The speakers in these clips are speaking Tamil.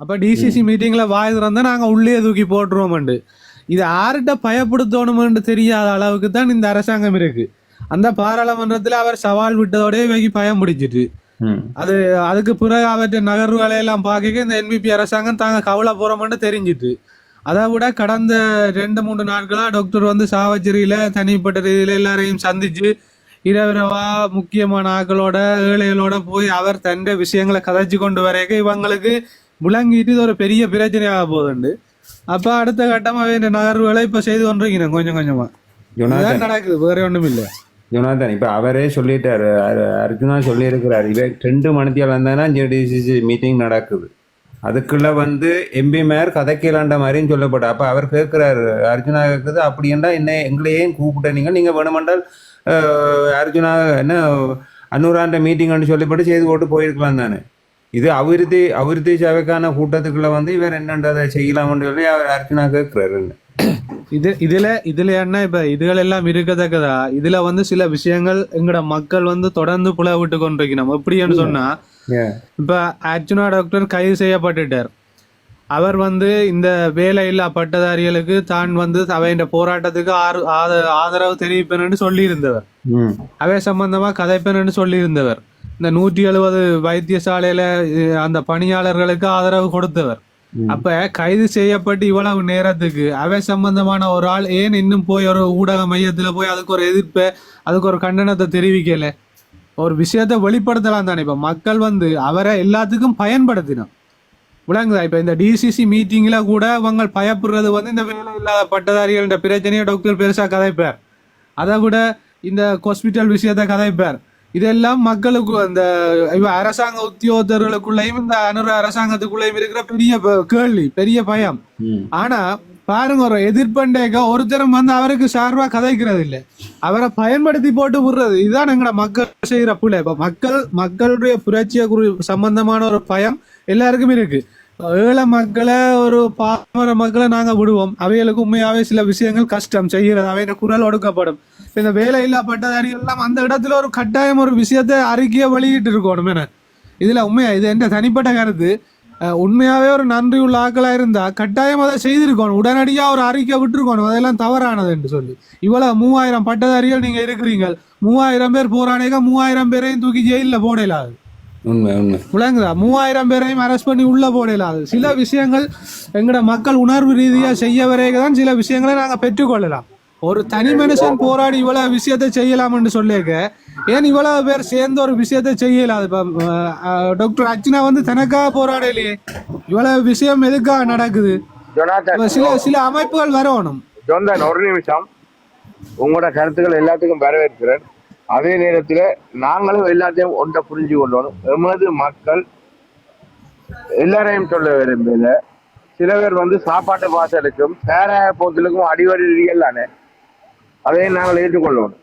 அப்ப டிசிசி மீட்டிங்ல வாய் திறந்தா நாங்க உள்ளே தூக்கி போட்டுருவோம்ண்டு. இது யார்கிட்ட பயப்படுத்தணும்னு தெரியாத அளவுக்கு தான் இந்த அரசாங்கம் இருக்கு. அந்த பாராளுமன்றத்துல அவர் சவால் விட்டதோடய இவங்க பயம் பிடிச்சிட்டு. அது அதுக்கு பிறகு அவற்றை நகர்வுகளை எல்லாம் பார்க்க இந்த என்பிபி அரசாங்கம் தாங்க கவலை போறோம்னு தெரிஞ்சிட்டு. அதை விட கடந்த ரெண்டு மூணு நாட்களா டாக்டர் வந்து சாவச்சேரியில தனிப்பட்ட ரீதியில எல்லாரையும் சந்திச்சு இரவிரவா முக்கியமான ஆட்களோட ஏழைகளோட போய் அவர் தந்த விஷயங்களை கதைச்சு கொண்டு வரைக்க இவங்களுக்கு விளங்கிட்டு இது ஒரு பெரிய பிரச்சனையாக போகுதுண்டு. அப்ப அடுத்த கட்டமா இந்த நகர்வுகளை இப்ப செய்து கொண்டிருக்கிறேன் கொஞ்சம் கொஞ்சமா. ஜொனாதன் இதுதான் நடக்குது வேற ஒண்ணும் இல்ல. ஜொனாதன் இப்ப அவரே சொல்லிட்டாரு அர்- அர்ஜுனா சொல்லியிருக்கிறார். இவ ரெண்டு மணித்தியால் வந்தானா ஜேடிசிசி மீட்டிங் நடக்குது. அதுக்குள்ள வந்து எம்பி மேயர் கதைக்கலாண்ட மாதிரியும் சொல்லப்பட்ட அப்ப அவர் கேட்கிறாரு அர்ஜுனா கேட்குது அப்படின்னா என்ன எங்களையும் கூப்பிட்ட நீங்க நீங்க வேணுமென்றால் அர்ஜுனா என்ன அன்னூறாண்ட மீட்டிங்னு சொல்லிப்பட்டு செய்து போட்டு போயிருக்கலாம் தானே. இது அபிவிருத்தி அபிவிருத்தி சபைக்கான கூட்டத்துக்குள்ள வந்து இவர் என்னன்றதை செய்யலாம்னு சொல்லி அவர் அர்ஜுனா கேட்கிறாரு. இது இதுல இதுல என்ன இப்ப இதுகள் எல்லாம் இருக்கத்தக்கதா? இதுல வந்து சில விஷயங்கள் எங்கட மக்கள் வந்து தொடர்ந்து புல விட்டு கொண்டிருக்கணும். எப்படின்னு சொன்னா. இப்ப அர்ஜுனா டாக்டர் கைது செய்யப்பட்டுட்டார். அவர் வந்து இந்த வேலையில்லா பட்டதாரிகளுக்கு தான் வந்து அவையின் போராட்டத்துக்கு ஆதரவு தெரிவிப்பேன்னு சொல்லி இருந்தவர் அவை சம்பந்தமா கதைப்பேன்னு சொல்லி இருந்தவர் இந்த நூற்றி எழுபது வைத்தியசாலையில அந்த பணியாளர்களுக்கு ஆதரவு கொடுத்தவர். அப்ப கைது செய்யப்பட்டு இவ்வளவு நேரத்துக்கு அவை சம்பந்தமான ஒரு ஆள் ஏன் இன்னும் போய் ஒரு ஊடக மையத்துல போய் அதுக்கு ஒரு எதிர்ப்பை அதுக்கு ஒரு கண்டனத்தை தெரிவிக்கல? ஒரு விஷயத்தை வெளிப்படுத்தலாம் தானே. இப்ப மக்கள் வந்து அவரை எல்லாத்துக்கும் பயன்படுத்தினோம். விளங்குதா? இப்ப இந்த டிசிசி மீட்டிங்ல கூட அவங்க பயப்படுறது வந்து இந்த வேலை இல்லாத பட்டதாரிகள் பிரச்சனையை டாக்டர் பெருசா கதைப்பார். அதை விட இந்த ஹாஸ்பிட்டல் விஷயத்தை கதைப்பார். இதெல்லாம் மக்களுக்கு அந்த அரசாங்க உத்தியோகத்தர்களுக்குள்ளேயும் இந்த அனுர அரசாங்கத்துக்குள்ளேயும் இருக்கிற பெரிய கேள்வி பெரிய பயம். ஆனா பாருங்க ஒரு எதிர்ப்பண்டேக்க ஒருத்தரும் வந்து அவருக்கு சார்பா கதைக்கிறது இல்ல அவரை பயன்படுத்தி போட்டு விடுறது. இதுதான் எங்கட மக்கள் செய்யற புல. இப்ப மக்கள் மக்களுடைய புரட்சிய சம்பந்தமான ஒரு பயம் எல்லாருக்கும் இருக்கு. ஏழை மக்களை ஒரு பாமர மக்களை நாங்கள் விடுவோம். அவைகளுக்கு உண்மையாகவே சில விஷயங்கள் கஷ்டம் செய்கிறது அவையோட குரல் ஒடுக்கப்படும். இந்த வேலையில்லா பட்டதாரிகள் எல்லாம் அந்த இடத்துல ஒரு கட்டாயம் ஒரு விஷயத்தை அறிக்கையை வெளியிட்டு இருக்கணும் என உண்மையா? இது என்ற தனிப்பட்ட கருத்து. உண்மையாகவே ஒரு நன்றி உள்ள ஆக்களாக இருந்தால் கட்டாயம் அதை செய்திருக்கணும். உடனடியாக ஒரு அறிக்கை விட்டுருக்கணும். அதெல்லாம் தவறானது என்று சொல்லி. இவ்வளோ மூவாயிரம் பட்டதாரிகள் நீங்கள் இருக்கிறீங்க. மூவாயிரம் பேர் போராடிக மூவாயிரம் பேரையும் தூக்கி ஜெயிலில் போடலாது. உண்மை உண்மை. விளங்குதா? மூவாயிரம் பேரையும் அரெஸ்ட் பண்ணி உள்ள போடலாது சில விஷயங்கள் எங்கட மக்கள் உணர்வு ரீதியா செய்ய வரைக தான் சில விஷயங்களை நாங்க பெற்றுக்கொள்ளலாம். ஒரு தனி மனுஷன் போராடி இவ்வளவு விஷயத்தை செய்யலாம்னு சொல்லியிருக்க ஏன் இவ்வளவு பேர் சேர்ந்து ஒரு விஷயத்தை இப்ப அஹ், டாக்டர் அர்ச்சனா வந்து தனக்காக போராடலையே. இவ்வளவு விஷயம் எதுக்காக நடக்குது? சில சில அமைப்புகள் வரணும். ஒரு நிமிஷம். உங்களோட கருத்துக்கள் எல்லாத்துக்கும் வரவேற்கிறேன். அதே நேரத்தில் நாங்களும் எல்லாத்தையும் ஒன்றை புரிஞ்சு கொள்ளணும். எமது மக்கள் எல்லாரையும் சொல்ல விரும்பல. சில பேர் வந்து சாப்பாட்டு பாசலுக்கும் சேராய போத்தலுக்கும் அடிவருகிறீர்கள் தானே அதையும் நாங்கள் ஏற்றுக்கொள்ளணும்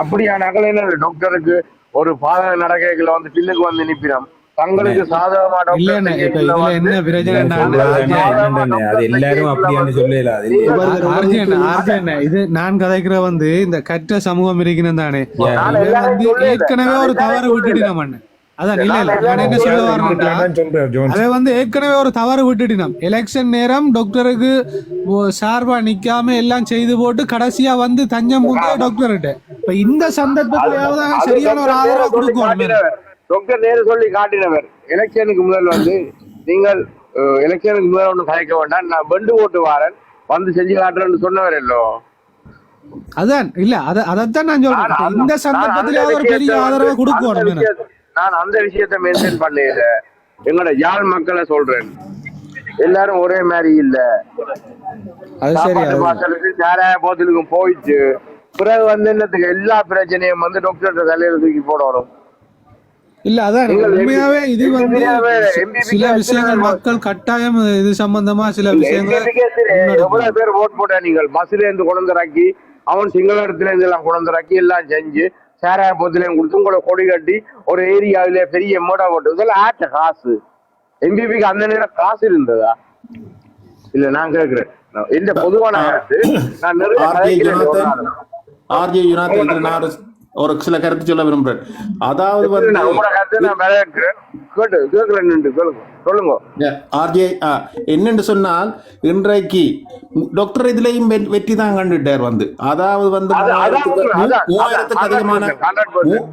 அப்படியான என்ன டாக்டருக்கு ஒரு பாதக நடக்கைகளை வந்து பின்னுக்கு வந்து நிற்பினோம். தங்களுக்கு என்ன பிரச்சனை அது எல்லாரும் அப்படியான்னு சொல்லல அது ஆர்ஜியன் ஆர்ஜியன் இது நான் கதைக்கிற வந்து இந்த கற்ற சமூகம் இருக்கணும் தானே. ஏற்கனவே ஒரு தவறு விட்டுட்டினம் அண்ணே. அதான் இல்ல இல்ல நான் என்ன சொல்ல அதை வந்து ஏற்கனவே ஒரு தவறு விட்டுட்டினம் எலெக்ஷன் நேரம் டாக்டருக்கு சார்பா நிக்காம எல்லாம் செய்து போட்டு கடைசியா வந்து தஞ்சம் டாக்டர்கிட்ட இப்ப இந்த சந்தர்ப்பத்திலேயாவது சரியான ஒரு ஆதரவு கொடுக்கணும். டாக்டர் நேரு சொல்லி காட்டினவர். எலெக்ஷனுக்கு முதல் வந்து நீங்கள் எலெக்ஷனுக்கு முதல் ஒன்றும் கலைக்க வேண்டாம். நான் பெண்டு ஓட்டு வாரேன். வந்து செஞ்சு காட்டுறேன்னு சொன்னவர் இல்லோ அதான் இல்ல அத அதைத்தான் நான் சொல்றேன். இந்த சந்தர்ப்பத்திலேயாவது ஒரு பெரிய ஆதரவை கொடுக்கணும் நான் அந்த விஷயத்தை மென்ஷன் பண்ணல எங்களோட யாழ் மக்களை சொல்றேன். எல்லாரும் ஒரே மாதிரி இல்ல. அது சரி சாப்பாட்டு வாசலுக்கு சாராய போத்தலுக்கும் போயிட்டு பிறகு வந்து என்னத்துக்கு? எல்லா பிரச்சனையும் வந்து டாக்டர் தலையில தூக்கி போடணும். இல்ல அதான் உண்மையாவே இது வந்து சில விஷயங்கள் மக்கள் கட்டாயம் இது சம்பந்தமா சில விஷயங்களை எவ்வளவு பேர் ஓட் போட்ட நீங்கள் பஸ்ல இருந்து கொண்டு அவன் சிங்களத்துல இருந்து எல்லாம் கொண்டு எல்லாம் செஞ்சு சேராய பொத்துலையும் கொடுத்து உங்களை கொடி கட்டி ஒரு ஏரியாவில பெரிய மூடா போட்டு இதெல்லாம் ஆட்ட காசு. எம்பிபிக்கு அந்த நேரம் காசு இருந்ததா? இல்ல நான் கேக்குறேன் இந்த பொதுவான நான் நிறைய ஆர்ஜே யுனாத்தன் என்று நான் ஒரு சில கருத்து சொல்ல விரும்புறேன். அதாவது வந்து ஆர்ஜே என்னன்னு சொன்னால் இன்றைக்கு டாக்டர் இதுலயும் வெற்றி தான் கண்டுட்டார் வந்து. அதாவது வந்து மூவாயிரத்துக்கு அதிகமான 100%. மூ-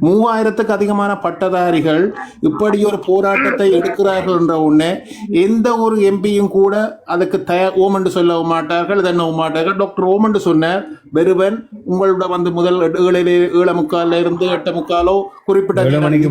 மூவாயிரத்துக்கு அதிகமான பட்டதாரிகள் இப்படி ஒரு போராட்டத்தை எடுக்கிறார்கள் என்ற உடனே எந்த ஒரு எம்பியும் கூட அதுக்கு தய ஓமண்டு சொல்ல மாட்டார்கள் இதென்ன மாட்டார்கள் டாக்டர் ஓமண்டு சொன்னார் வெறுவன் உங்களோட வந்து முதல் ஏழு ஏழு முக்கால்ல இருந்து எட்டு முக்காலோ குறிப்பிட்ட மணிக்கு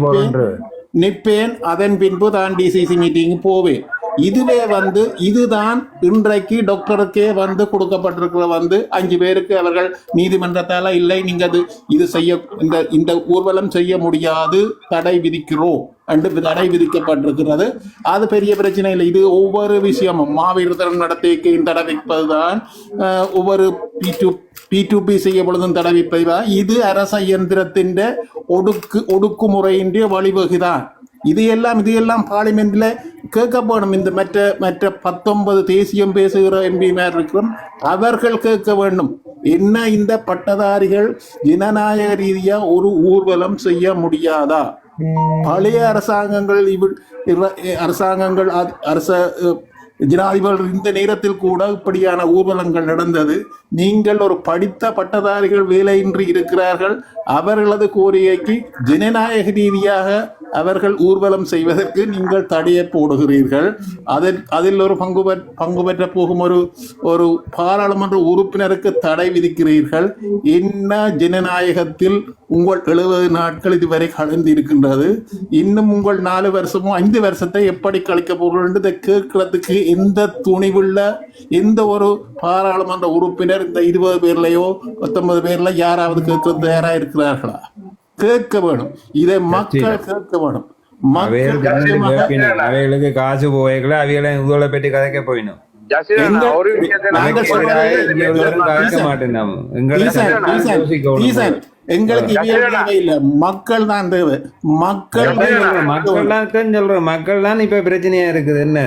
நிற்பேன் அதன் பின்பு தான் டிசிசி மீட்டிங் போவேன். இதுவே வந்து இதுதான் இன்றைக்கு டாக்டருக்கே வந்து கொடுக்கப்பட்டிருக்கிற வந்து அஞ்சு பேருக்கு அவர்கள் நீதிமன்றத்தால இல்லை நீங்க அது இது செய்ய இந்த இந்த ஊர்வலம் செய்ய முடியாது தடை விதிக்கிறோம் என்று தடை விதிக்கப்பட்டிருக்கிறது. அது பெரிய பிரச்சனை இல்லை. இது ஒவ்வொரு விஷயமும். மாவீரத்தனம் நடத்திக்கையும் தடை வைப்பதுதான் ஒவ்வொரு P to P to P செய்ய பொழுதும் தடை வைப்பதுதான் இது அரச இயந்திரத்தின் ஒடுக்கு ஒடுக்குமுறையின்ற வழிவகுதான். இது எல்லாம் இது எல்லாம் பார்லிமெண்ட்ல கேட்கப்படும். இந்த மற்ற மற்ற பத்தொன்பது தேசியம் பேசுகிற எம்பிமார் இருக்கிறோம் அவர்கள் கேட்க வேண்டும். என்ன இந்த பட்டதாரிகள் ஜனநாயக ரீதியா ஒரு ஊர்வலம் செய்ய முடியாதா? பழைய அரசாங்கங்கள் இவ் அரசாங்கங்கள் அரச ஜனாதிபதி இந்த நேரத்தில் கூட இப்படியான ஊர்வலங்கள் நடந்தது. நீங்கள் ஒரு படித்த பட்டதாரிகள் வேலையின்றி இருக்கிறார்கள். அவர்களது கோரிக்கைக்கு ஜனநாயக ரீதியாக அவர்கள் ஊர்வலம் செய்வதற்கு நீங்கள் தடையை போடுகிறீர்கள். அதில் அதில் ஒரு பங்கு பெற் பங்கு பெற்ற போகும் ஒரு ஒரு பாராளுமன்ற உறுப்பினருக்கு தடை விதிக்கிறீர்கள். என்ன ஜனநாயகத்தில் உங்கள் எழுபது நாட்கள் இதுவரை கலந்து இருக்கின்றது இன்னும் உங்கள் நாலு வருஷமோ ஐந்து வருஷத்தை எப்படி கழிக்க போகிறோம் இதை கேட்கறதுக்கு எந்த துணிவுள்ள எந்த ஒரு பாராளுமன்ற உறுப்பினர் இந்த இருபது பேர்லையோ பத்தொன்பது பேர்ல யாராவது கேட்கறது தயாராக இருக்கிறார்களா? கேட்க வேணும் இதை மக்கள் கேட்க வேணும் அவைகளுக்கு காசு போய்க்கல அவைகளை இதுகளை பற்றி கதைக்க போயிடும் ஒரு விஷயத்தை எங்களுக்கு இல்லை மக்கள் தான் தேவை மக்கள் மக்கள் தான் சொல்றேன் மக்கள் தான் இப்ப பிரச்சனையா இருக்குது. என்ன.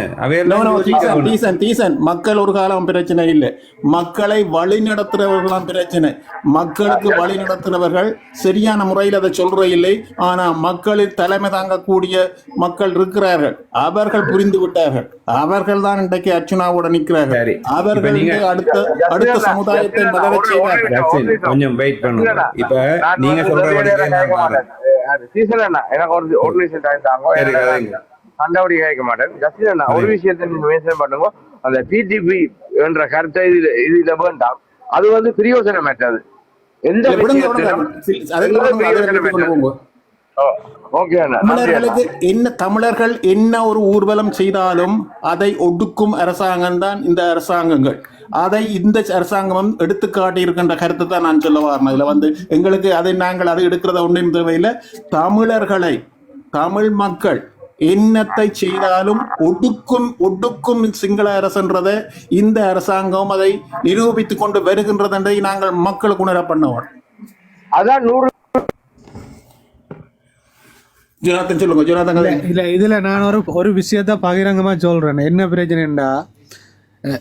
டீசன், டீசன். மக்கள் ஒரு காலம் பிரச்சனை இல்லை. மக்களை வழி நடத்துறவர்களாம் பிரச்சனை. மக்களுக்கு வழி நடத்துறவர்கள் சரியான முறையில் அதை சொல்ற இல்லை. ஆனா மக்களின் தலைமை தாங்கக்கூடிய மக்கள் இருக்கிறார்கள். அவர்கள் புரிந்து விட்டார்கள். அவர்கள் தான் இன்றைக்கு அர்ச்சுனாவோட சரி. நிற்கிறார்கள் அவர்கள் அடுத்த அடுத்த சமுதாயத்தை மலரச் செய்வார்கள். கொஞ்சம் வெயிட் பண்ணுங்க. இப்ப நீங்க வந்து சொல்ற வேலையை வழிக்கே நான் கேட்க மாறேன். மாட்டேன். அது சீசன் அண்ணா. எனக்கு ஒரு ஒரு விஷயம் டைம் தாங்க. கேட்க மாட்டேன். அண்ணா ஒரு விஷயத்தை நீங்க மென்ஷன் பண்ணுங்க. அந்த பிடிபி என்ற கருத்தை இதுல இதுல வேண்டாம். அது வந்து பிரியோசனமற்றது எந்த என்ன தமிழர்கள் என்ன ஒரு ஊர்வலம் செய்தாலும் அதை ஒடுக்கும் அரசாங்கம் தான் இந்த அரசாங்கங்கள். அதை இந்த அரசாங்கமும் எடுத்து காட்டியிருக்கின்ற கருத்தை தான் நான் சொல்ல வரேன். இதுல வந்து எங்களுக்கு அதை நாங்கள் அதை எடுக்கிறத ஒன்றும் தேவையில்லை. தமிழர்களை தமிழ் மக்கள் என்னத்தை செய்தாலும் ஒடுக்கும் ஒடுக்கும் சிங்கள அரசுன்றதை இந்த அரசாங்கம் அதை நிரூபித்துக் கொண்டு வருகின்றது நாங்கள் மக்களுக்கு உணர பண்ணுவோம் அதான் நூறு ஜோனாத்தன் சொல்லுங்க ஜோனாத்தன் இல்ல இதுல நான் ஒரு ஒரு விஷயத்த பகிரங்கமா சொல்றேன். என்ன பிரச்சனைண்டா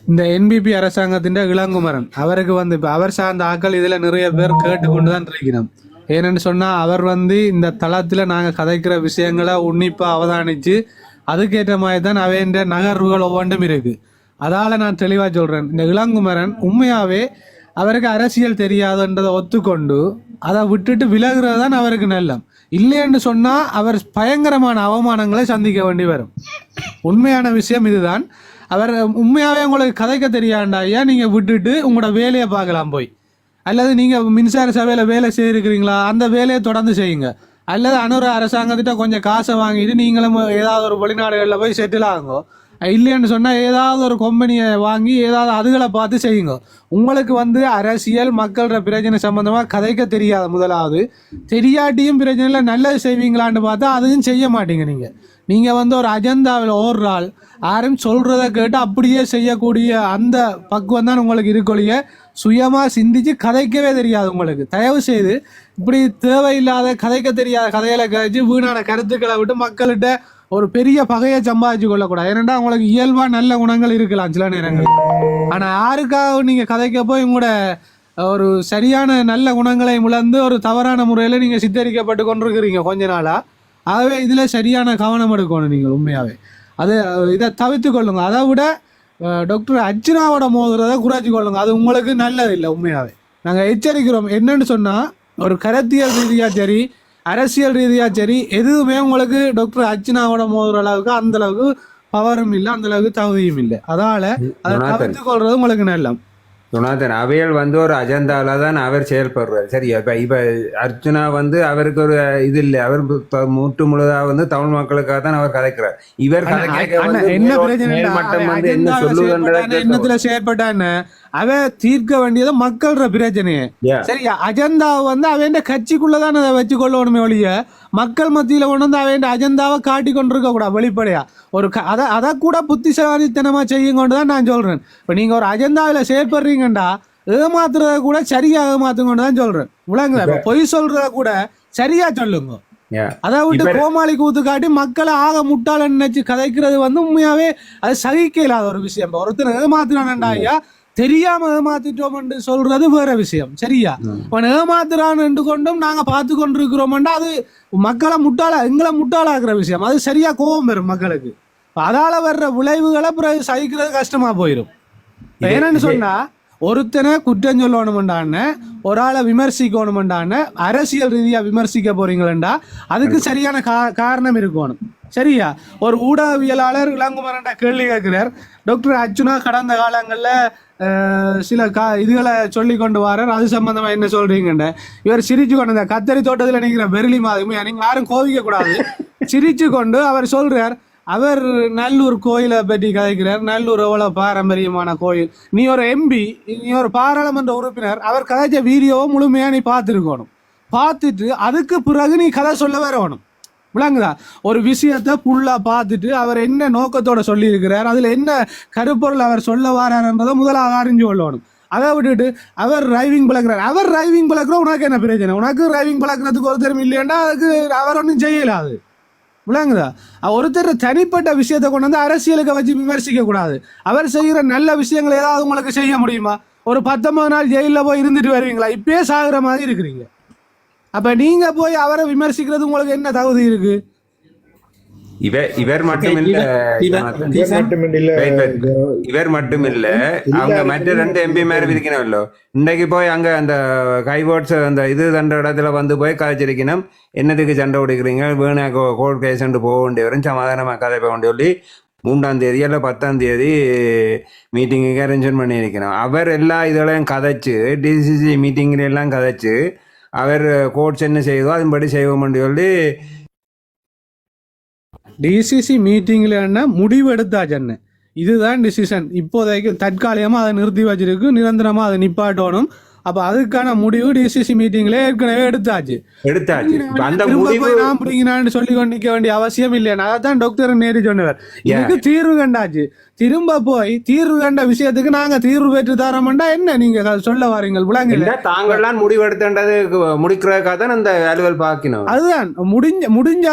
இந்த என்பிபி அரசாங்கத்தின் இளங்குமரன் அவருக்கு வந்து இப்ப அவர் சார்ந்த ஆட்கள் இதுல நிறைய பேர் கேட்டுக்கொண்டு தான் இருக்கணும் ஏன்னு சொன்னா அவர் வந்து இந்த தளத்துல நாங்க கதைக்கிற விஷயங்களை உன்னிப்பா அவதானிச்சு அதுக்கேற்ற மாதிரி தான் அவைன்ற நகர்வுகள் ஒவ்வொன்றும் இருக்கு. அதால நான் தெளிவா சொல்றேன். இந்த இளங்குமரன் உண்மையாவே அவருக்கு அரசியல் தெரியாதுன்றதை ஒத்துக்கொண்டு அதை விட்டுட்டு விலகுறது தான் அவருக்கு நல்லம். இல்லைன்னு சொன்னால் அவர் பயங்கரமான அவமானங்களை சந்திக்க வேண்டி வரும். உண்மையான விஷயம் இதுதான். அவர் உண்மையாகவே உங்களுக்கு கதைக்க தெரியாண்டா? ஐயா நீங்கள் விட்டுட்டு உங்களோட வேலையை பார்க்கலாம் போய்? அல்லது நீங்கள் மின்சார சபையில் வேலை செய்திருக்கிறீங்களா? அந்த வேலையை தொடர்ந்து செய்யுங்க. அல்லது அனுர அரசாங்கத்திட்ட கொஞ்சம் காசை வாங்கிட்டு நீங்களும் ஏதாவது ஒரு வெளிநாடுகளில் போய் செட்டில் ஆகுங்க. இல்லைன்னு சொன்னால் ஏதாவது ஒரு கம்பெனியை வாங்கி ஏதாவது அதுகளை பார்த்து செய்யுங்க. உங்களுக்கு வந்து அரசியல் மக்களோட பிரச்சனை சம்மந்தமாக கதைக்க தெரியாது முதலாவது தெரியாட்டியும் பிரச்சனை இல்லை நல்லது செய்வீங்களான்னு பார்த்தா அதையும் செய்ய மாட்டீங்க நீங்கள் நீங்கள் வந்து ஒரு அஜெண்டாவில் ஓடுற ஆள் யாரும் சொல்கிறத கேட்டு அப்படியே செய்யக்கூடிய அந்த பக்குவம் தான் உங்களுக்கு இருக்கொழிய சுயமாக சிந்திச்சு கதைக்கவே தெரியாது உங்களுக்கு. தயவு செய்து இப்படி தேவையில்லாத கதைக்க தெரியாத கதைகளை கழிச்சு வீணான கருத்துக்களை விட்டு மக்கள்கிட்ட ஒரு பெரிய பகையை சம்பாதிச்சு கொள்ளக்கூடாது. ஏன்னா உங்களுக்கு இயல்பா நல்ல குணங்கள் இருக்கலாம் சில நேரங்கள் ஆனா யாருக்காக நீங்க கதைக்க போய் உங்களோட ஒரு சரியான நல்ல குணங்களை முழந்து ஒரு தவறான முறையில் நீங்கள் சித்தரிக்கப்பட்டு கொண்டிருக்கிறீங்க கொஞ்ச நாளா ஆகவே இதில் சரியான கவனம் எடுக்கணும் நீங்கள் உண்மையாகவே அது இதை தவிர்த்து கொள்ளுங்க. அதை விட டாக்டர் அர்ச்சனாவோட மோதுறதை குறைச்சி கொள்ளுங்க. அது உங்களுக்கு நல்லது இல்லை உண்மையாகவே நாங்கள் எச்சரிக்கிறோம். என்னன்னு சொன்னால் ஒரு கருத்தியல் ரீதியாக சரி அரசியல் ரீதியாக சரி எதுவுமே உங்களுக்கு டாக்டர் அர்ச்சனாவோட மோதுற அளவுக்கு அந்த அளவுக்கு பவரும் இல்லை அந்த அளவுக்கு தகுதியும் இல்லை. அதால அதை. தவிர்த்து கொள்றது உங்களுக்கு நல்லம் ஜொனாதன் அவையல் வந்து ஒரு அஜெண்டால தான் அவர் செயல்படுறார். சரி இப்ப இப்ப அர்ஜுனா வந்து அவருக்கு ஒரு இது இல்லை. அவர் த- முற்று முழுதா வந்து தமிழ் மக்களுக்காக தான் அவர் கதைக்கிறார். இவர் கதைக்க அண்ணா, வந்து என்ன பிரச்சனை மேல்மட்டம் வந்து என்ன? சொல்லுதுன்றதை எண்ணத்துல செயற்பட்டான்னு அவ தீர்க்க வேண்டியது மக்கள்ற பிரச்சனையே. சரி அஜெண்டாவை வந்து அவன் கட்சிக்குள்ளதான் அதை வச்சு கொள்ளணுமே ஒழிய மக்கள் மத்தியில கொண்டு வந்து அவன் அஜெண்டாவை காட்டி கொண்டிருக்க கூடாது வெளிப்படையா. ஒரு அத அதை கூட புத்திசாலித்தனமா செய்யுங்கன்னு தான் நான் சொல்றேன். இப்ப நீங்க ஒரு அஜெண்டாவில் செயற்படுறீங்கண்டா ஏமாத்துறத கூட சரியா ஏமாத்துங்கன்னு தான் சொல்றேன். விளங்குதா? இப்ப பொய் சொல்றத கூட சரியா சொல்லுங்க. அதை விட்டு கோமாளி கூத்து காட்டி மக்களை ஆக முட்டாளன்னு நினைச்சு கதைக்கிறது வந்து உண்மையாவே அது சகிக்க இல்லாத ஒரு விஷயம். ஒருத்தர் ஏமாத்துறான்டா ஐயா தெரியாம ஏமாத்திட்டோம்னு சொல்றது வேற விஷயம். சரியா? அவன் ஏமாத்துறான் என்று கொண்டும் நாங்க பார்த்து கொண்டிருக்கிறோம்டா அது மக்களை முட்டாள எங்களை முட்டாளாக்குற விஷயம். அது சரியா கோபம் வரும் மக்களுக்கு. அதால வர்ற விளைவுகளை பிறகு சகிக்கிறது கஷ்டமா போயிடும் என்னன்னு சொன்னா ஒருத்தனை குற்றம் சொல்லணுமெண்டான ஒரு ஆளை விமர்சிக்கணுமெண்டான அரசியல் ரீதியா விமர்சிக்க போறீங்களா அதுக்கு சரியான கா- காரணம் இருக்கணும். சரியா? ஒரு ஊடகவியலாளர் இளங்குமரன்டா கேள்வி கேட்கிறார். டாக்டர் அர்ச்சுனா கடந்த காலங்களில் சில கா இதுகளை சொல்லி கொண்டு வரார் அது சம்பந்தமா என்ன சொல்றீங்கண்ட இவர் சிரிச்சு கொண்டு இந்த கத்தரி தோட்டத்தில் நிற்கிற பெருளி மாதிரி நீங்க யாரும் கோவிக்க கூடாது. சிரிச்சு கொண்டு அவர் சொல்றார் அவர் நல்லூர் கோயிலை பற்றி கதைக்கிறார். நல்லூர் எவ்வளவு பாரம்பரியமான கோயில். நீ ஒரு எம்பி நீ ஒரு பாராளுமன்ற உறுப்பினர். அவர் கதைச்ச வீடியோவை முழுமையா நீ பார்த்துருக்கணும். பார்த்துட்டு அதுக்கு பிறகு நீ கதை சொல்ல வரணும் விளங்குதா? ஒரு விஷயத்தை ஃபுல்லாக பார்த்துட்டு அவர் என்ன நோக்கத்தோட சொல்லியிருக்கிறார் அதில் என்ன கருப்பொருள் அவர் சொல்ல வராருன்றதை முதலாக அறிஞ்சு கொள்ளணும். அதை விட்டுட்டு அவர் டிரைவிங் பழக்கிறார் அவர் டிரைவிங் பழக்கிற உனக்கு என்ன பிரச்சனை உனக்கு டிரைவிங் பழக்கிறதுக்கு ஒருத்தரும் இல்லையாண்டா அதுக்கு அவர் ஒன்றும் செய்யலாது விளங்குதா? ஒருத்தர் தனிப்பட்ட விஷயத்தை கொண்டு வந்து அரசியலுக்கு வச்சு விமர்சிக்க கூடாது. அவர் செய்கிற நல்ல விஷயங்களை ஏதாவது உங்களுக்கு செய்ய முடியுமா? ஒரு பத்தொன்பது நாள் ஜெயிலில் போய் இருந்துட்டு வருவீங்களா? இப்பயே சாகுற மாதிரி இருக்கிறீங்க. அப்ப நீங்க போய் அவரை விமர்சிக்கிறது உங்களுக்கு என்ன தகுதி இருக்கு? இவர் இவர் மட்டும். இல்ல. இவர் மட்டும் இல்ல அவங்க மற்ற ரெண்டு எம்பி மேல இருக்கணும்ல இன்னைக்கு போய் அங்க அந்த கைவோட்ஸ் அந்த இது தண்ட இடத்துல வந்து போய் கதைச்சிருக்கணும் என்னத்துக்கு சண்டை பிடிக்கிறீங்க? வேணா கோர்ட் கேஸ் போக வேண்டியவரும் சமாதானமா கதை போக வேண்டிய சொல்லி மூன்றாம் தேதி அல்ல பத்தாம் தேதி மீட்டிங்குக்கு அரேஞ்ச் பண்ணியிருக்கணும். அவர் எல்லா இதெல்லாம் கதைச்சு டிசிசி மீட்டிங்ல எல்லாம் கதைச்சு அவர் கோர்ட்ஸ் என்ன செய்தோ அதன்படி செய்வோம்னு சொல்லி டிசிசி மீட்டிங்ல என்ன? முடிவு எடுத்தாச்சு என்ன இதுதான் டிசிஷன் இப்போதைக்கு தற்காலிகமா அதை நிறுத்தி வச்சிருக்கு. நிரந்தரமா அதை நிப்பாட்டணும். அப்ப அதுக்கான முடிவு டிசிசி மீட்டிங்ல ஏற்கனவே எடுத்தாச்சு. எடுத்தாச்சு. அந்த முடிவு நான் பிடிங்கினான்னு சொல்லி கொண்டு நிக்க வேண்டிய அவசியம் இல்லை அதான் டாக்டர் நேரு சொன்னவர் இதுக்கு தீர்வு கண்டாச்சு. திரும்ப போய் தீர்வு கண்ட விஷயத்துக்கு நாங்க தீர்வு பெற்று தரோம்டா என்ன நீங்க சொல்ல வாரீங்க விளங்கல இல்ல தாங்கள்லாம் முடிவெடுத்தது முடிக்கிறதுக்காக தான் இந்த வேல்யூவல் பார்க்கணும் அதுதான் முடிஞ்ச முடிஞ்ச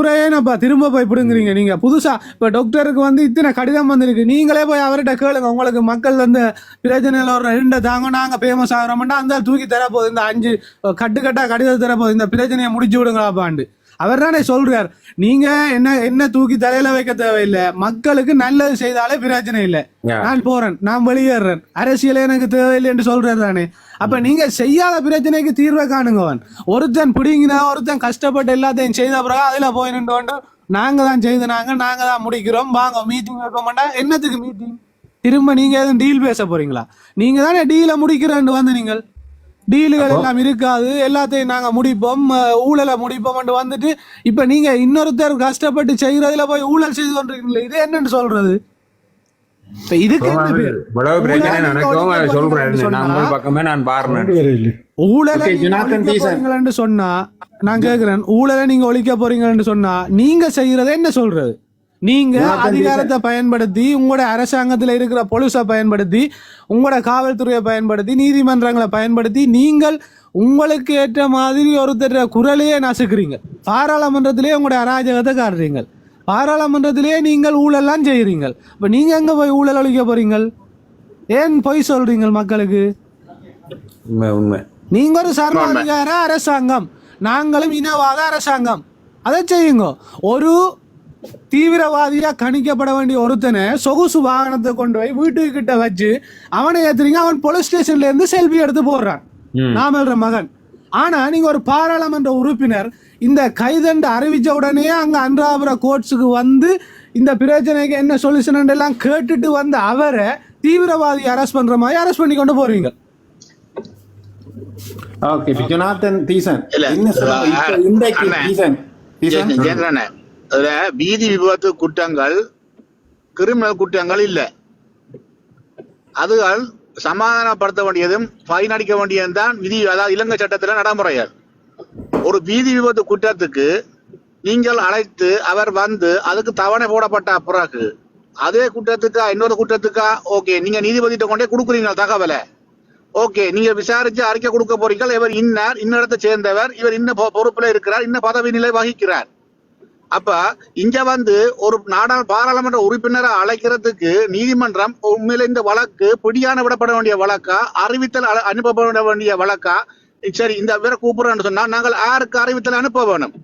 பிரயோஜனப்பா திரும்ப போய் பிடுங்குறீங்க நீங்க. புதுசா இப்ப டாக்டருக்கு வந்து இத்தனை கடிதம் வந்திருக்கு. நீங்களே போய் அவர்கிட்ட கேளுங்க. உங்களுக்கு மக்கள் வந்து பிரச்சனையில ஒரு ரெண்டு தாங்க நாங்க ஃபேமஸ் ஆகிறோம்னா அந்த தூக்கி தரப்போகுது. இந்த அஞ்சு கட்டு கட்டா கடிதம் தரப்போகுது. இந்த பிரச்சனையை முடிச்சு விடுங்களாப்பாண்டு அவர் தானே சொல்றார். நீங்க என்ன என்ன தூக்கி தலையில வைக்க தேவையில்லை. மக்களுக்கு நல்லது செய்தாலே பிரச்சனை இல்லை. நான் போறேன் நான் வெளியேறேன். அரசியலே எனக்கு தேவையில்லை என்று சொல்றாரு தானே. அப்ப நீங்க செய்யாத பிரச்சனைக்கு தீர்வை காணுங்கவன். ஒருத்தன் பிடிங்கினா ஒருத்தன் கஷ்டப்பட்டு எல்லாத்தையும் செய்த பிறகு அதுல போய் நின்று நாங்க தான் செய்தனாங்க நாங்க தான் முடிக்கிறோம். வாங்க மீட்டிங் வைக்க மாட்டோம் என்னத்துக்கு மீட்டிங் திரும்ப நீங்க எதுவும் டீல் பேச போறீங்களா? நீங்க தானே டீலை முடிக்கிறேன்னு வந்து நீங்கள். டீலுகள் எல்லாம் இருக்காது. எல்லாத்தையும் நாங்க முடிப்போம். ஊழலை முடிப்போம் வந்துட்டு இப்ப நீங்க இன்னொருத்தர் கஷ்டப்பட்டு செய்யறதுல போய் ஊழல் செய்து கொண்டிருக்கீங்களே இது என்னன்னு சொல்றது? ஊழல் சொன்னா நான் கேக்குறேன். ஊழலை நீங்க ஒழிக்க போறீங்கன்னு சொன்னா நீங்க செய்யறதை என்ன சொல்றது? நீங்க அதிகாரத்தை பயன்படுத்தி உங்களோட அரசாங்கத்துல இருக்கிற பொலிஸை பயன்படுத்தி உங்களோட காவல்துறையை பயன்படுத்தி நீதிமன்றங்களை பயன்படுத்தி நீங்கள் உங்களுக்கு ஏற்ற மாதிரி ஒருத்தர் குரலையே நசுக்கிறீங்க. பாராளுமன்றத்திலேயே உங்களோட அராஜகத்தை காட்டுறீங்க. பாராளுமன்றத்திலேயே நீங்கள் ஊழல்லாம் செய்கிறீங்க இப்ப நீங்க எங்க போய் ஊழல் ஒழிக்க போறீங்க? ஏன் பொய் சொல்றீங்க மக்களுக்கு? நீங்க ஒரு சர்வாதிகார அரசாங்கம். நாங்களும் இனவாத அரசாங்கம். அதை செய்யுங்க. ஒரு தீவிரவாதியா கணிக்கப்பட வேண்டிய ஒருத்தனை சொகுசு வாகனத்தை கொண்டு போய் வீட்டுக்கு கிட்ட வச்சு அவனை ஏத்துறீங்க அவன் போலீஸ் ஸ்டேஷன்ல இருந்து செல்ஃபி எடுத்து போடுறான். நாமல்ற மகன் ஆனா நீங்க ஒரு பாராளுமன்ற உறுப்பினர் இந்த கைதண்டு அறிவிச்ச உடனே அங்க அன்றாபுர கோர்ட்ஸுக்கு வந்து இந்த பிரச்சனைக்கு என்ன சொல்யூஷன் எல்லாம் கேட்டுட்டு வந்த அவரை தீவிரவாதி அரெஸ்ட் பண்ற மாதிரி அரெஸ்ட் பண்ணி கொண்டு போறீங்க ஓகே ஜனார்த்தன் தீசன் இல்ல, என்ன சொல்ல இன்றைக்கு. தீசன் தீசன் அதுல வீதி விபத்து குற்றங்கள் கிரிமினல் குற்றங்கள் இல்ல. அதுகள் சமாதானப்படுத்த வேண்டியதும் ஃபைன் அடிக்க வேண்டியதும் தான் விதி அதாவது இலங்கை சட்டத்தில் நடைமுறைகள். ஒரு வீதி விபத்து குற்றத்துக்கு நீங்கள் அழைத்து அவர் வந்து அதுக்கு தவணை போடப்பட்ட பிறகு அதே குற்றத்துக்கா இன்னொரு குற்றத்துக்கா ஓகே நீங்க நீதிபதிட்ட கொண்டே கொடுக்குறீங்க தகவலை? ஓகே நீங்க விசாரிச்சு அறிக்கை கொடுக்க போறீங்க இவர் இன்னார் இன்னிடத்தை சேர்ந்தவர் இவர் இன்ன பொ- பொறுப்புல இருக்கிறார் இன்ன பதவி நிலை வகிக்கிறார். அப்ப இங்க வந்து ஒரு நாடா பாராளுமன்ற உறுப்பினரை அழைக்கிறதுக்கு நீதிமன்றம் உண்மையில இந்த வழக்கு பிடியான விடப்பட வேண்டிய வழக்கா அறிவித்தல் அனுப்பப்பட வேண்டிய வழக்கா? சரி இந்த பேரை கூப்பிடுறோம்னு சொன்னா நாங்கள் யாருக்கு அறிவித்தல் அனுப்ப வேணும்.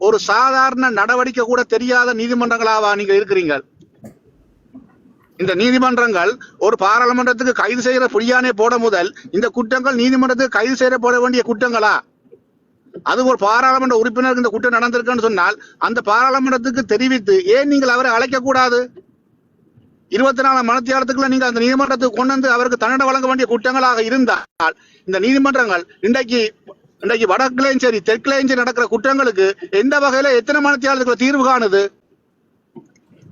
ஒரு சாதாரண நடவடிக்கை கூட தெரியாத நீதிமன்றங்களாவா நீங்க இருக்கிறீங்க? இந்த நீதிமன்றங்கள் ஒரு பாராளுமன்றத்துக்கு கைது செய்யற புரியானே போட முதல் இந்த குற்றங்கள் நீதிமன்றத்துக்கு கைது செய்யப்பட வேண்டிய குற்றங்களா? அது ஒரு பாராளுமன்ற உறுப்பினருக்கு இந்த குற்றம் நடந்திருக்குன்னு சொன்னால் அந்த பாராளுமன்றத்துக்கு தெரிவித்து ஏன் நீங்கள் அவரை அழைக்க கூடாது இருபத்தி நாலு மனத்தியாரத்துக்குள்ள நீங்க அந்த நீதிமன்றத்துக்கு கொண்டு வந்து அவருக்கு தண்டனை வழங்க வேண்டிய குற்றங்களாக இருந்தால் இந்த நீதிமன்றங்கள் இன்றைக்கு இன்றைக்கு வடக்குலையும் சரி தெற்குலையும் சரி நடக்கிற குற்றங்களுக்கு எந்த வகையில எத்தனை மணத்தியாலத்துக்குள்ள தீர்வு காணுது?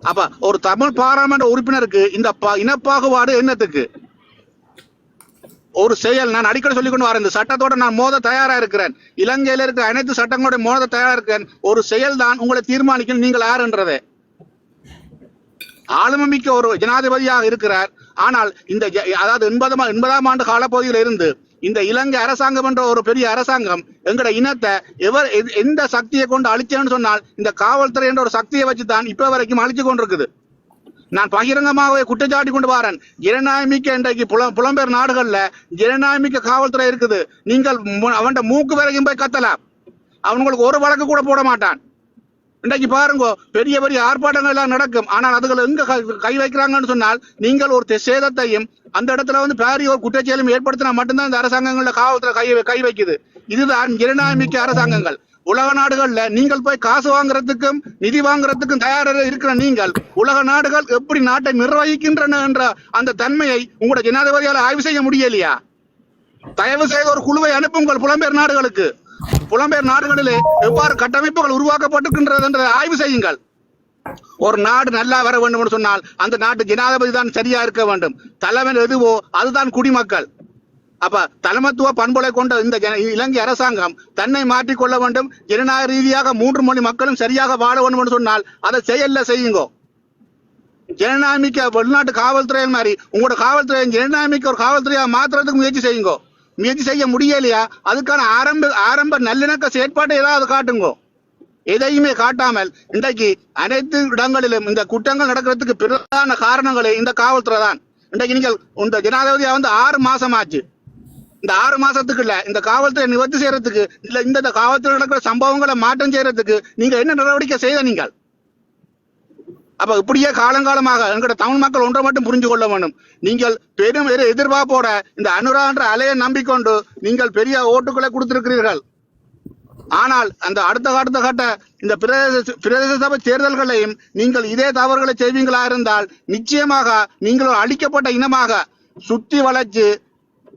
அப்ப ஒரு தமிழ் பாராளுமன்ற உறுப்பினருக்கு இந்த ப- இனப்பாகுபாடு என்னத்துக்கு? ஒரு செயல் நான் அடிக்கடி சொல்லிக் கொண்டு வரேன். இந்த சட்டத்தோட நான் மோத தயாரா இருக்கிறேன். இலங்கையில இருக்கிற அனைத்து சட்டங்களோட மோத தயாரா இருக்கிறேன். ஒரு செயல் தான் உங்களை தீர்மானிக்கணும் நீங்கள் யாருன்றதே. ஆளுமைமிக்க ஒரு ஜனாதிபதியாக இருக்கிறார். ஆனால் இந்த அதாவது எண்பதாம் எண்பதாம் ஆண்டு காலப்பகுதியில் இருந்து இந்த இலங்கை அரசாங்கம் என்ற ஒரு பெரிய அரசாங்கம் எங்கட இனத்தை எவர் எந்த சக்தியை கொண்டு அழிச்சேன்னு சொன்னால் இந்த காவல்துறை என்ற ஒரு சக்தியை வச்சு தான் இப்ப வரைக்கும் அழிச்சு கொண்டிருக்குது. நான் பகிரங்கமாகவே குற்றச்சாட்டி கொண்டு வரேன். ஜனநாயமிக்க இன்றைக்கு புலம் புலம்பெயர் நாடுகள்ல ஜனநாயமிக்க காவல்துறை இருக்குது. நீங்கள் அவன் மூக்கு வரைக்கும் போய் கத்தலாம். அவங்களுக்கு ஒரு வழக்கு கூட போட மாட்டான். இன்றைக்கு பாருங்க பெரிய பெரிய ஆர்ப்பாட்டங்கள் எல்லாம் நடக்கும். ஆனால் அதுகளை எங்க கை- கை வைக்கிறாங்கன்னு சொன்னால் நீங்கள் ஒரு சேதத்தையும் அந்த இடத்துல வந்து பாரிய ஒரு குற்றச்செயலும் ஏற்படுத்தினா மட்டும்தான் இந்த அரசாங்கங்கள காவல்துறை கை கை வைக்குது. இதுதான் ஜனநாயமிக்க அரசாங்கங்கள். உலக நாடுகள்ல நீங்கள் போய் காசு வாங்குறதுக்கும் நிதி வாங்குறதுக்கும் தயாராக இருக்கிற நீங்கள் உலக நாடுகள் எப்படி நாட்டை நிர்வகிக்கின்றன என்ற அந்த தன்மையை உங்களோட ஜனாதிபதியால் ஆய்வு செய்ய முடியலையா? தயவு செய்து ஒரு குழுவை அனுப்புங்கள் புலம்பெயர் நாடுகளுக்கு. புலம்பெயர் நாடுகளிலே எவ்வாறு கட்டமைப்புகள் உருவாக்கப்பட்டிருக்கின்றது என்றதை ஆய்வு செய்யுங்கள். ஒரு நாடு நல்லா வர வேண்டும் என்று சொன்னால் அந்த நாட்டு ஜனாதிபதி தான் சரியா இருக்க வேண்டும். தலைவன் எதுவோ அதுதான் குடிமக்கள். அப்ப தலைமத்துவ பண்புகளை கொண்ட இந்த இலங்கை அரசாங்கம் தன்னை மாற்றிக்கொள்ள வேண்டும் ஜனநாயக ரீதியாக மூன்று மணி மக்களும் சரியாக வாழ வேண்டும் என்று சொன்னால் அதை செயல்ல செய்யுங்கோ. ஜனநாயக வெளிநாட்டு காவல்துறை மாதிரி உங்களோட காவல்துறை ஜனநாயக ஒரு காவல்துறையா மாற்றுறதுக்கு முயற்சி செய்யுங்கோ. முயற்சி செய்ய முடியலையா? அதுக்கான ஆரம்ப ஆரம்ப நல்லிணக்க செயற்பாட்டை ஏதாவது காட்டுங்கோ. எதையுமே காட்டாமல் இன்றைக்கு அனைத்து இடங்களிலும் இந்த குற்றங்கள் நடக்கிறதுக்கு பிரதான காரணங்களே இந்த காவல்துறை தான். இன்றைக்கு நீங்கள் இந்த ஜனாதிபதியா வந்து ஆறு மாசம் ஆச்சு. இந்த ஆறு மாசத்துக்குள்ள இந்த காவல்துறை நிவர்த்தி செய்யறதுக்கு இல்ல இந்த காவல்துறை நடக்கிற சம்பவங்களை மாற்றம் செய்யறதுக்கு நீங்க என்ன நடவடிக்கை செய்த நீங்கள்? அப்ப இப்படியே காலங்காலமாக எங்கட தமிழ் மக்கள் ஒன்றை மட்டும் புரிஞ்சு கொள்ள வேண்டும். நீங்கள் பெரும் எதிர்பார்ப்போட இந்த அனுரான்ற அலையை நம்பிக்கொண்டு நீங்கள் பெரிய ஓட்டுகளை கொடுத்திருக்கிறீர்கள். ஆனால் அந்த அடுத்த அடுத்த கட்ட இந்த பிரதேச பிரதேச சபை தேர்தல்களையும் நீங்கள் இதே தவறுகளை செய்வீங்களா இருந்தால் நிச்சயமாக நீங்கள் அழிக்கப்பட்ட இனமாக சுத்தி வளைச்சு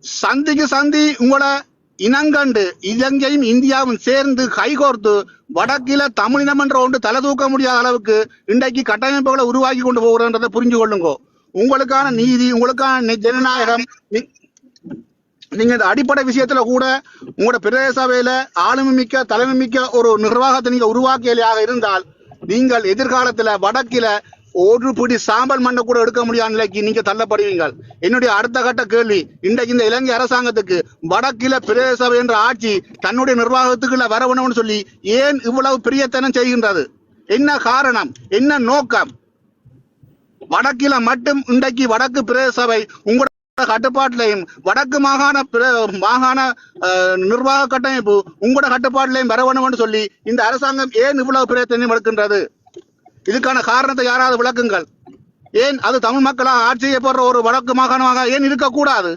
சந்திக்கு சந்தி உங்களை இனங்கண்டு இலங்கையும் இந்தியாவும் சேர்ந்து கைகோர்த்து வடக்கில தமிழினம் என்ற ஒன்று தலை தூக்க முடியாத அளவுக்கு இன்றைக்கு கட்டமைப்புகளை உருவாக்கி கொண்டு போகிறன்றதை புரிஞ்சு கொள்ளுங்க. உங்களுக்கான நீதி உங்களுக்கான ஜனநாயகம் நீங்க இந்த அடிப்படை விஷயத்துல கூட உங்களோட பிரதேச சபையில ஆளுமை மிக்க தலைமை மிக்க ஒரு நிர்வாகத்தை நீங்க உருவாக்கியலையாக இருந்தால் நீங்கள் எதிர்காலத்துல வடக்கில ஒரு பிடி சாம்பல் மண்ணை கூட எடுக்க முடியாத நிலைக்கு நீங்க தள்ளப்படுவீங்கள். என்னுடைய அடுத்த கட்ட கேள்வி இன்றைக்கு இந்த இலங்கை அரசாங்கத்துக்கு வடக்கில பிரதேச என்ற ஆட்சி தன்னுடைய நிர்வாகத்துக்குள்ள வரவணும்னு சொல்லி ஏன் இவ்வளவு பிரியத்தனம் செய்கின்றது? என்ன காரணம்? என்ன நோக்கம்? வடக்கில மட்டும் இன்றைக்கு வடக்கு பிரதேச சபை உங்களோட கட்டுப்பாட்டிலையும் வடக்கு மாகாண மாகாண நிர்வாக கட்டமைப்பு உங்களோட கட்டுப்பாட்டிலையும் வர வேணும்னு சொல்லி இந்த அரசாங்கம் ஏன் இவ்வளவு பிரச்சனையும் எடுக்கின்றது? இதுக்கான காரணத்தை யாராவது விளக்குங்கள். ஏன் அது தமிழ் மக்களால் ஆட்சி செய்யப்படுற ஒரு வழக்கு மாகாணமாக ஏன் இருக்கக்கூடாது?